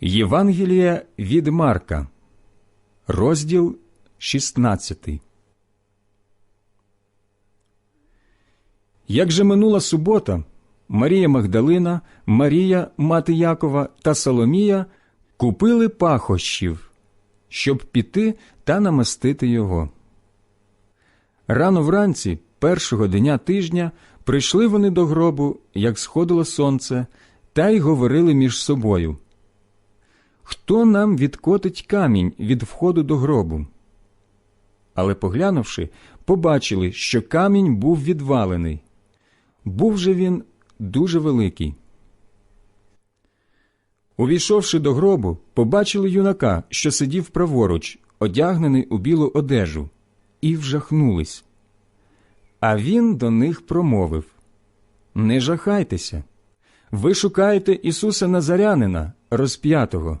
Євангелія від Марка, розділ 16. Як же минула субота, Марія Магдалина, Марія, мати Якова та Соломія купили пахощів, щоб піти та намастити його. Рано вранці, першого дня тижня, прийшли вони до гробу, як сходило сонце, та й говорили між собою. Хто нам відкотить камінь від входу до гробу? Але, поглянувши, побачили, що камінь був відвалений. Був же він дуже великий. Увійшовши до гробу, побачили юнака, що сидів праворуч, одягнений у білу одежу, і вжахнулись. А він до них промовив Не жахайтеся. Ви шукаєте Ісуса Назарянина, розп'ятого.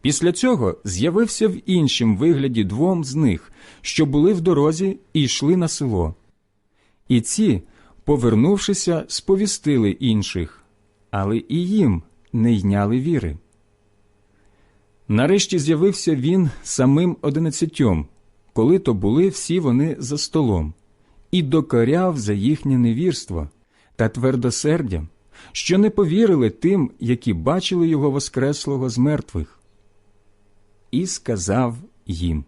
Після цього з'явився в іншім вигляді двом з них, що були в дорозі і йшли на село. І ці, повернувшися, сповістили інших, але і їм не йняли віри. Нарешті з'явився він самим одинадцятьом, коли то були всі вони за столом, і докоряв за їхнє невірство та твердосердя, що не повірили тим, які бачили його воскреслого з мертвих і сказав їм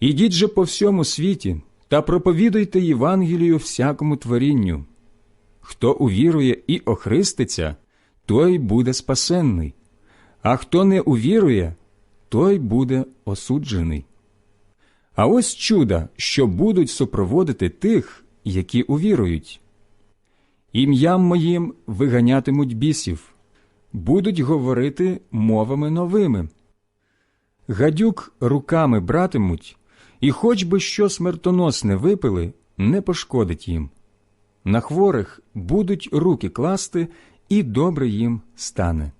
Ідіть же по всьому світі та проповідуйте Євангелію всякому творінню. Хто увірує і охриститься, той буде спасенний, а хто не увірує, той буде осуджений. А ось чуда, що будуть супроводити тих, які увірують. Ім'ям моїм виганятимуть бісів, будуть говорити мовами новими гадюк руками братимуть, і хоч би що смертоносне випили, не пошкодить їм. На хворих будуть руки класти, і добре їм стане.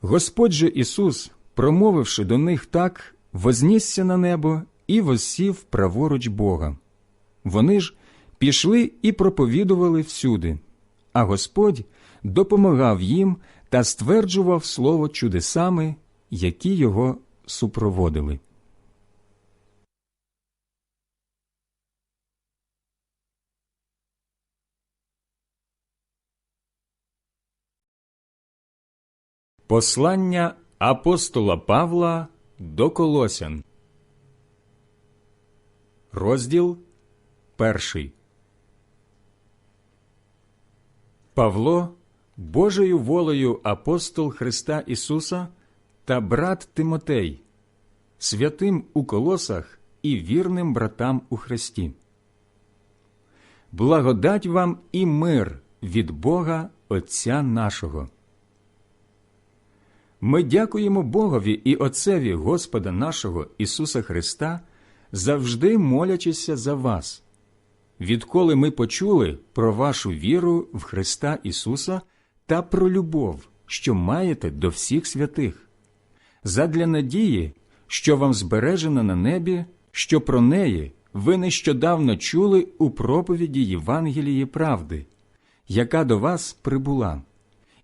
Господь же Ісус, промовивши до них так, вознісся на небо і воссів праворуч Бога. Вони ж пішли і проповідували всюди, а Господь допомагав їм та стверджував слово чудесами, які його супроводили. Послання апостола Павла до Колосян, розділ перший. Павло Божою волею апостол Христа Ісуса та брат Тимотей, святим у колосах і вірним братам у Христі. Благодать вам і мир від Бога Отця нашого. Ми дякуємо Богові і Отцеві Господа нашого Ісуса Христа, завжди молячися за вас. Відколи ми почули про вашу віру в Христа Ісуса та про любов, що маєте до всіх святих, задля надії, що вам збережена на небі, що про неї ви нещодавно чули у проповіді Євангелії правди, яка до вас прибула,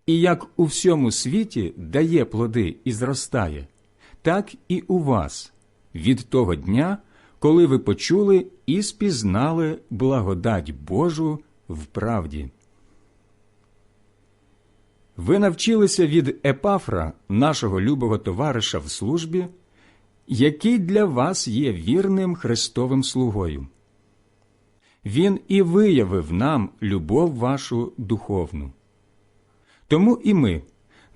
і як у всьому світі дає плоди і зростає, так і у вас від того дня, коли ви почули і спізнали благодать Божу в правді. Ви навчилися від Епафра, нашого любого товариша в службі, який для вас є вірним Христовим слугою. Він і виявив нам любов вашу духовну. Тому і ми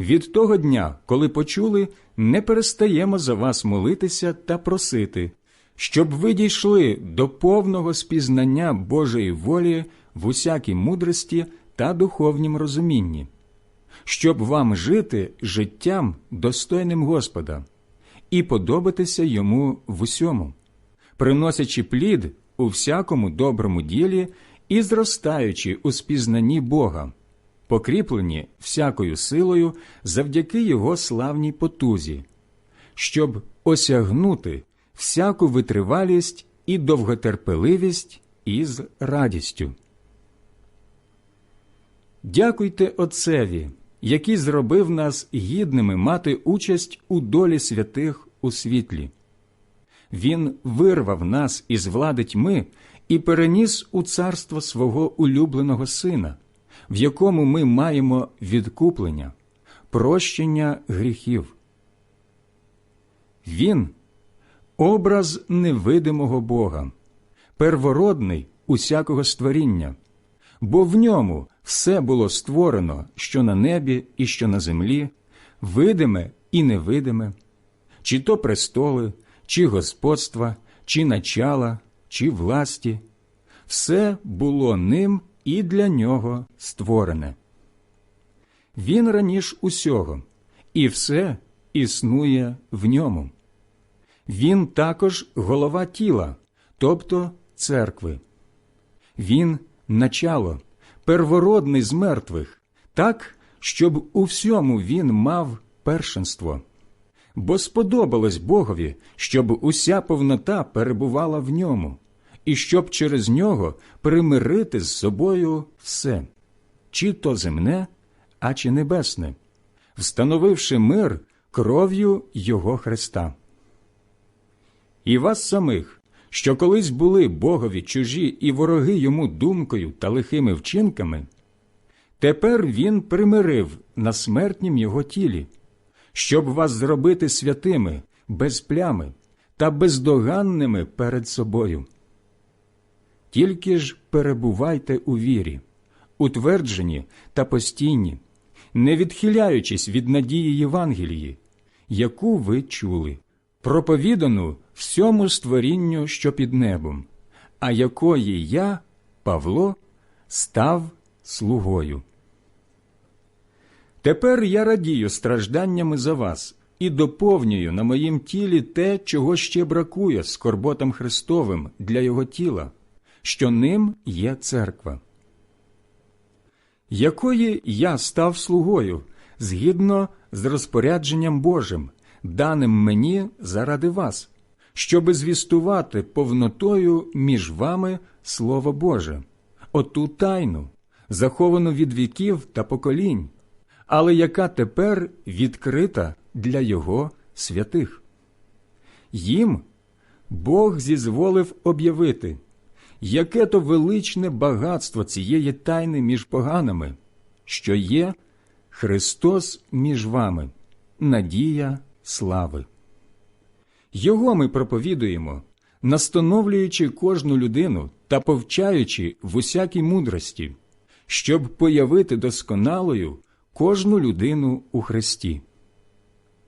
від того дня, коли почули, не перестаємо за вас молитися та просити, щоб ви дійшли до повного спізнання Божої волі в усякій мудрості та духовнім розумінні, щоб вам жити життям достойним Господа і подобатися йому в усьому, приносячи плід у всякому доброму ділі і зростаючи у спізнанні Бога, покріплені всякою силою завдяки Його славній потузі, щоб осягнути всяку витривалість і довготерпеливість із радістю. Дякуйте Отцеві, який зробив нас гідними мати участь у долі святих у світлі. Він вирвав нас із влади тьми і переніс у царство свого улюбленого Сина, в якому ми маємо відкуплення, прощення гріхів. Він образ невидимого Бога, первородний усякого створіння, бо в ньому все було створено, що на небі і що на землі, видиме і невидиме, чи то престоли, чи господства, чи начала, чи власті, все було ним і для нього створене. Він раніш усього, і все існує в ньому. Він також голова тіла, тобто церкви. Він начало, первородний з мертвих, так, щоб у всьому він мав першенство. Бо сподобалось Богові, щоб уся повнота перебувала в ньому, і щоб через нього примирити з собою все, чи то земне, а чи небесне, встановивши мир кров'ю Його Христа. І вас самих, що колись були Богові чужі і вороги йому думкою та лихими вчинками, тепер він примирив на смертнім його тілі, щоб вас зробити святими, без плями та бездоганними перед собою. Тільки ж перебувайте у вірі, утверджені та постійні, не відхиляючись від надії Євангелії, яку ви чули, проповідану всьому створінню, що під небом, а якої я, Павло, став слугою. Тепер я радію стражданнями за вас і доповнюю на моїм тілі те, чого ще бракує скорботам Христовим для Його тіла, що ним є церква, якої я став слугою згідно з розпорядженням Божим, даним мені заради вас, щоби звістувати повнотою між вами Слово Боже, оту тайну, заховану від віків та поколінь, але яка тепер відкрита для Його святих. Їм Бог зізволив об'явити, яке то величне багатство цієї тайни між поганими, що є Христос між вами, надія слави. Його ми проповідуємо, настановлюючи кожну людину та повчаючи в усякій мудрості, щоб появити досконалою кожну людину у Христі.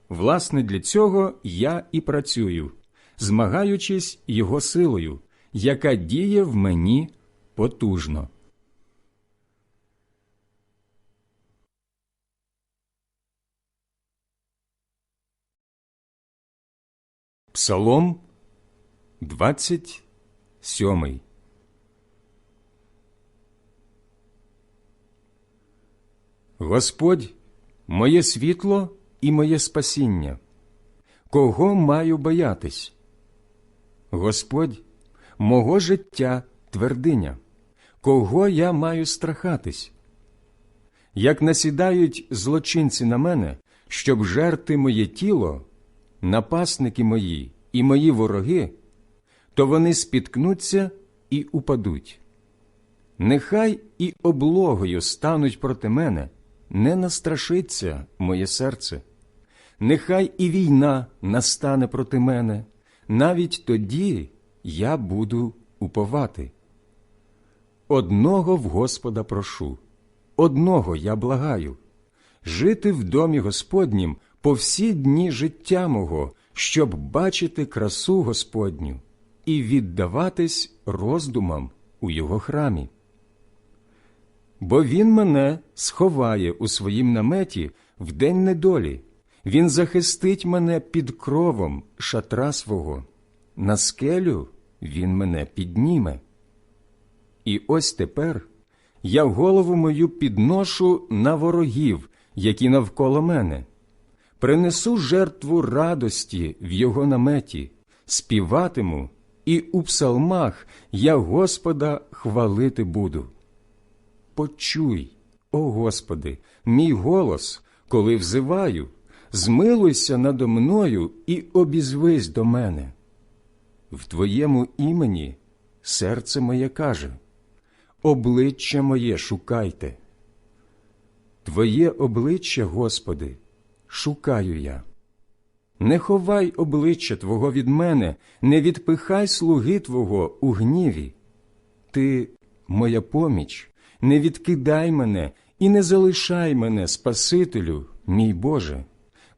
Власне, для цього я і працюю, змагаючись Його силою, яка діє в мені потужно. Псалом 27 Господь моє світло і моє спасіння. Кого маю боятись? Господь, мого життя твердиня, кого я маю страхатись? Як насідають злочинці на мене, щоб жерти моє тіло, напасники мої і мої вороги, то вони спіткнуться і упадуть. Нехай і облогою стануть проти мене, не настрашиться моє серце. Нехай і війна настане проти мене, навіть тоді я буду уповати. Одного в Господа прошу, одного я благаю жити в домі Господнім по всі дні життя мого, щоб бачити красу Господню і віддаватись роздумам у його храмі. Бо він мене сховає у своїм наметі в день недолі, він захистить мене під кровом шатра свого, на скелю він мене підніме. І ось тепер я голову мою підношу на ворогів, які навколо мене, принесу жертву радості в його наметі, співатиму, і у псалмах я Господа хвалити буду. Почуй, о Господи, мій голос, коли взиваю, змилуйся надо мною і обізвись до мене. В Твоєму імені серце моє каже, обличчя моє шукайте. Твоє обличчя, Господи, шукаю я. Не ховай обличчя Твого від мене, не відпихай слуги Твого у гніві. Ти, моя поміч, не відкидай мене і не залишай мене, Спасителю, мій Боже,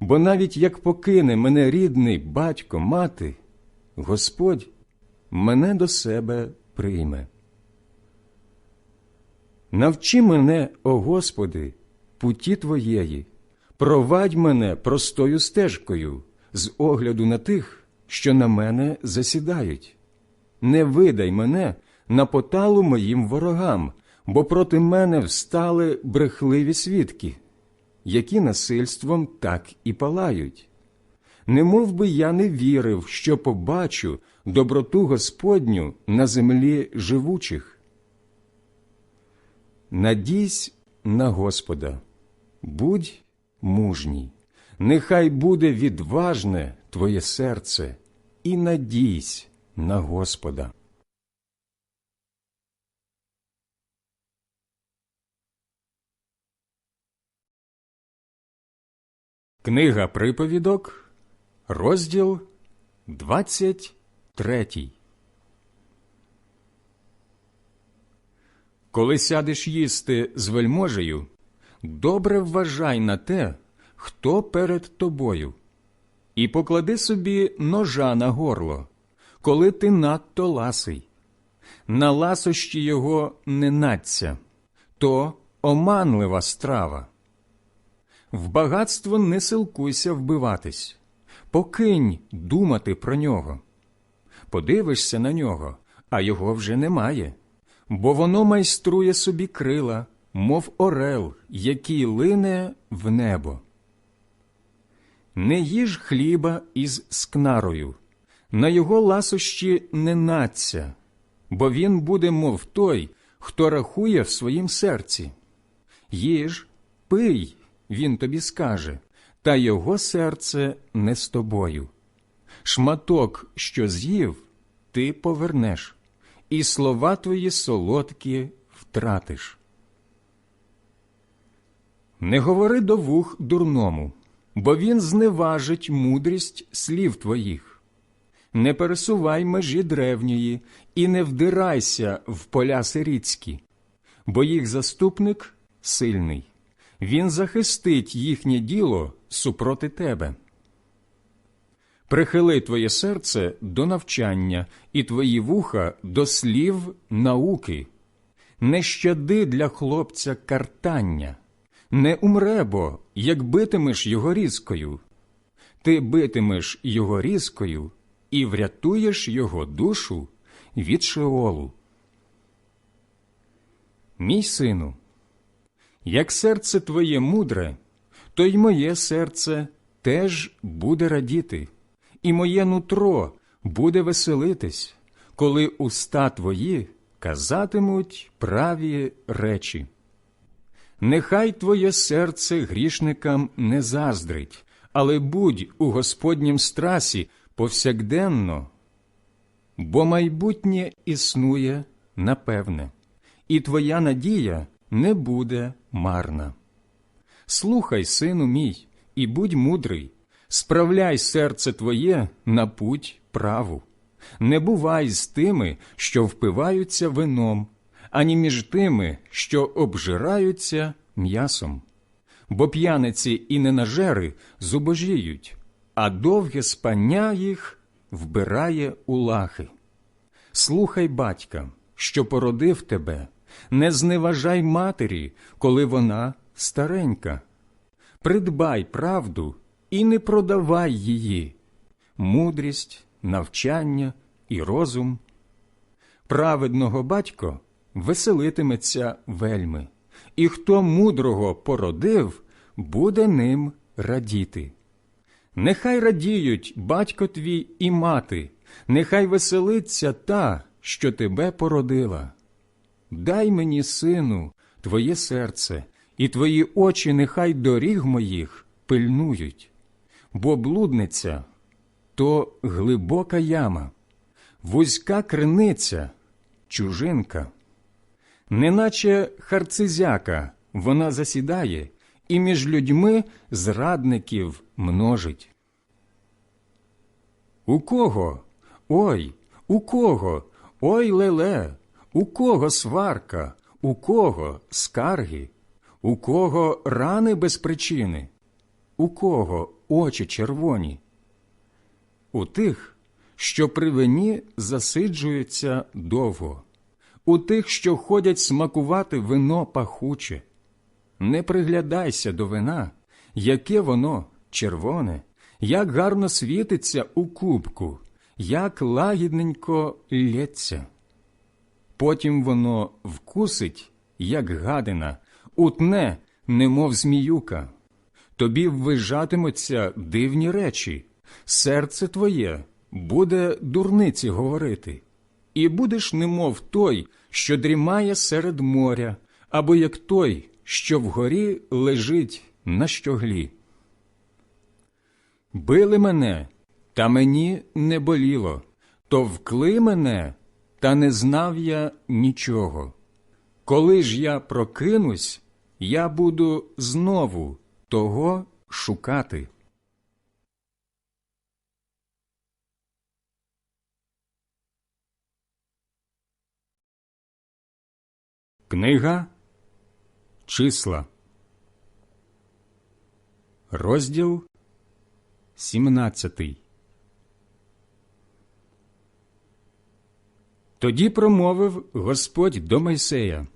бо навіть як покине мене рідний батько, мати, Господь мене до себе прийме. Навчи мене, о Господи, путі Твоєї, провадь мене простою стежкою з огляду на тих, що на мене засідають. Не видай мене на поталу моїм ворогам, бо проти мене встали брехливі свідки, які насильством так і палають. Не мов би я не вірив, що побачу доброту Господню на землі живучих. Надійсь на Господа, будь мужній, нехай буде відважне твоє серце, і надійсь на Господа. Книга приповідок, розділ 23 Коли сядеш їсти з вельможею, добре вважай на те, хто перед тобою, і поклади собі ножа на горло, коли ти надто ласий. На ласощі його не надця, то оманлива страва. В багатство не силкуйся вбиватись, покинь думати про нього. Подивишся на нього, а його вже немає, бо воно майструє собі крила, мов орел, який лине в небо. Не їж хліба із скнарою, на його ласощі не надця, бо він буде, мов той, хто рахує в своїм серці. Їж, пий, він тобі скаже, та його серце не з тобою. Шматок, що з'їв, ти повернеш, і слова твої солодкі втратиш. Не говори до вух дурному, бо він зневажить мудрість слів твоїх. Не пересувай межі древньої і не вдирайся в поля сиріцькі, бо їх заступник сильний, він захистить їхнє діло супроти тебе. Прихили твоє серце до навчання і твої вуха до слів науки, не щади для хлопця картання, не умре бо, як битимеш його різкою. Ти битимеш його різкою і врятуєш його душу від шеолу. Мій сину, як серце твоє мудре, то й моє серце теж буде радіти, і моє нутро буде веселитись, коли уста твої казатимуть праві речі. Нехай твоє серце грішникам не заздрить, але будь у Господнім страсі повсякденно, бо майбутнє існує напевне, і твоя надія не буде марна. Слухай, сину мій, і будь мудрий, справляй серце твоє на путь праву. Не бувай з тими, що впиваються вином, ані між тими, що обжираються м'ясом. Бо п'яниці і ненажери зубожіють, а довге спання їх вбирає у лахи. Слухай батька, що породив тебе, не зневажай матері, коли вона старенька. Придбай правду і не продавай її, мудрість, навчання і розум. Праведного батько веселитиметься вельми, і хто мудрого породив, буде ним радіти. Нехай радіють батько твій і мати, нехай веселиться та, що тебе породила. Дай мені, сину, твоє серце, і твої очі нехай доріг моїх пильнують, бо блудниця то глибока яма, вузька криниця, чужинка, неначе харцизяка вона засідає і між людьми зрадників множить. У кого? Ой, у кого? Ой леле, у кого сварка, у кого скарги, у кого рани без причини, у кого очі червоні? У тих, що при вині засиджуються довго, у тих, що ходять смакувати вино пахуче. Не приглядайся до вина, яке воно червоне, як гарно світиться у кубку, як лагідненько лється. Потім воно вкусить, як гадина, утне, немов зміюка. Тобі ввижатимуться дивні речі, серце твоє буде дурниці говорити, і будеш немов той, що дрімає серед моря, або як той, що вгорі лежить на щоглі. Били мене, та мені не боліло, товкли мене, та не знав я нічого. Коли ж я прокинусь, я буду знову того шукати. Книга Числа Розділ 17 Тоді промовив Господь до Мойсея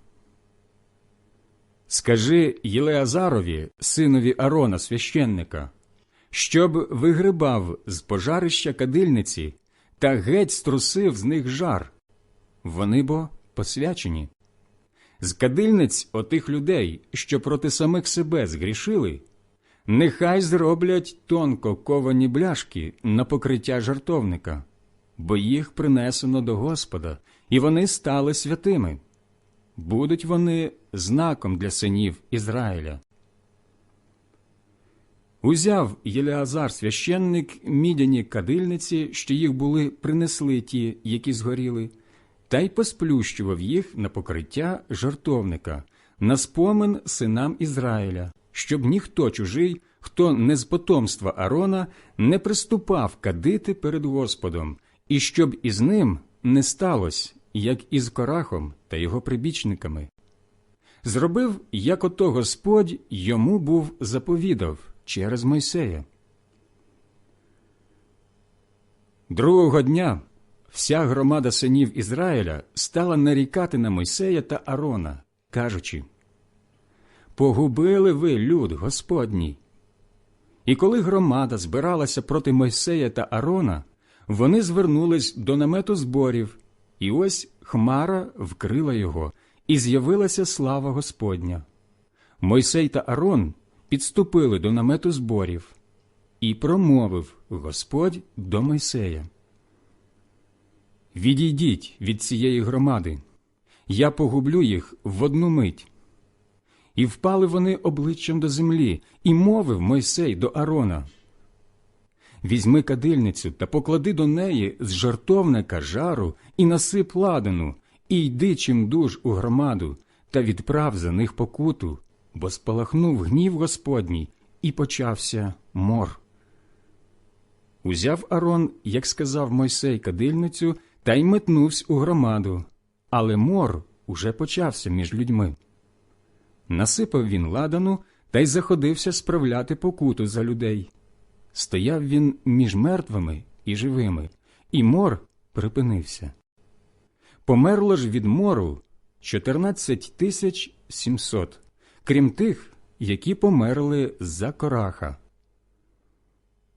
Скажи Єлеазарові, синові Арона, священника, щоб вигрибав з пожарища кадильниці та геть струсив з них жар. Вони бо посвячені. З кадильниць отих людей, що проти самих себе згрішили, нехай зроблять тонко ковані бляшки на покриття жартовника, бо їх принесено до Господа, і вони стали святими. Будуть вони знаком для синів Ізраїля. Узяв Єлеазар священник мідяні кадильниці, що їх були принесли ті, які згоріли, та й посплющував їх на покриття жартовника, на спомин синам Ізраїля, щоб ніхто чужий, хто не з потомства Арона, не приступав кадити перед Господом, і щоб із ним не сталося, як із Корахом та його прибічниками. Зробив, як ото Господь йому був заповідав через Мойсея. Другого дня вся громада синів Ізраїля стала нарікати на Мойсея та Арона, кажучи Погубили ви люд Господній. І коли громада збиралася проти Мойсея та Арона, вони звернулись до намету зборів, і ось хмара вкрила його, і з'явилася слава Господня. Мойсей та Арон підступили до намету зборів, і промовив Господь до Мойсея. Відійдіть від цієї громади, я погублю їх в одну мить. І впали вони обличчям до землі, і мовив Мойсей до Арона. Візьми кадильницю та поклади до неї з жартовника жару і насип ладану, і йди чим дуж у громаду, та відправ за них покуту, бо спалахнув гнів Господній, і почався мор. Узяв Арон, як сказав Мойсей кадильницю, та й метнувся у громаду, але мор уже почався між людьми. Насипав він ладану та й заходився справляти покуту за людей. Стояв він між мертвими і живими, і мор припинився. Померло ж від мору 14 тисяч 700, крім тих, які померли за кораха.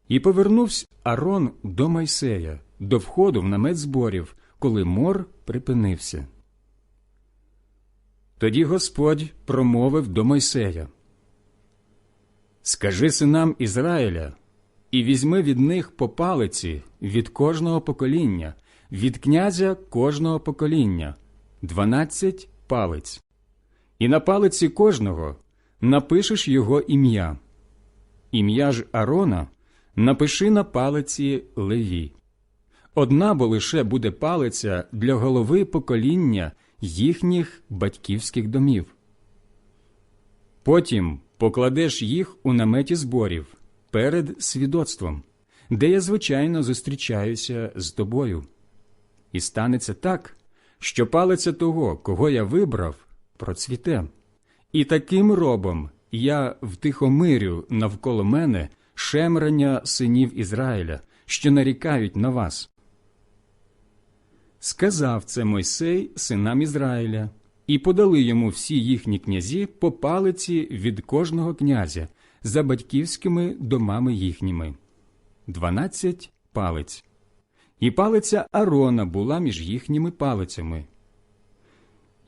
І повернувся Арон до Майсея, до входу в намет зборів, коли мор припинився. Тоді Господь промовив до Мойсея Скажи синам Ізраїля, і візьми від них по палиці від кожного покоління, від князя кожного покоління, дванадцять палиць, і на палиці кожного напишеш його ім'я. Ім'я ж Арона напиши на палиці Леві. Одна бо лише буде палиця для голови покоління їхніх батьківських домів. Потім покладеш їх у наметі зборів перед свідоцтвом, де я, звичайно, зустрічаюся з тобою. І станеться так, що палиця того, кого я вибрав, процвіте, і таким робом я втихомирю навколо мене шемрання синів Ізраїля, що нарікають на вас. Сказав це Мойсей синам Ізраїля, і подали йому всі їхні князі по палиці від кожного князя за батьківськими домами їхніми дванадцять палиць. І палиця Арона була між їхніми палицями.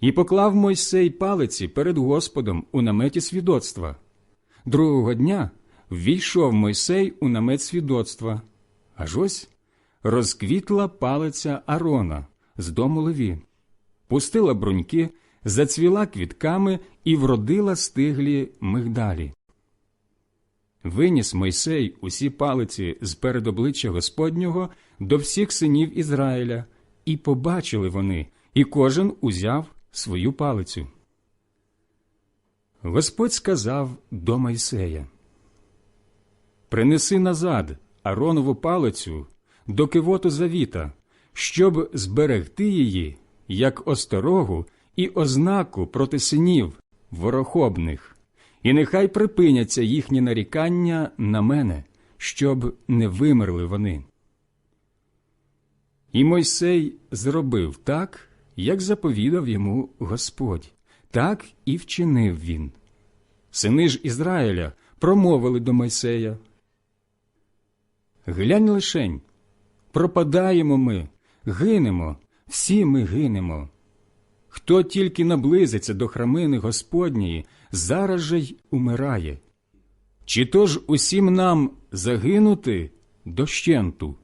І поклав Мойсей палиці перед Господом у наметі свідоцтва. Другого дня ввійшов Мойсей у намет свідоцтва. Аж ось розквітла палиця Арона з дому Леві, пустила бруньки, зацвіла квітками і вродила стиглі мигдалі. Виніс Мойсей усі палиці з перед обличчя Господнього до всіх синів Ізраїля, і побачили вони, і кожен узяв свою палицю. Господь сказав до Мойсея Принеси назад Аронову палицю до кивоту завіта, щоб зберегти її як осторогу і ознаку проти синів ворохобних, і нехай припиняться їхні нарікання на мене, щоб не вимерли вони. І Мойсей зробив так, як заповідав йому Господь, так і вчинив він. Сини ж Ізраїля промовили до Мойсея. Глянь лишень, пропадаємо ми, гинемо, всі ми гинемо. Хто тільки наблизиться до храмини Господньої, зараз же й умирає. Чи то ж усім нам загинути дощенту?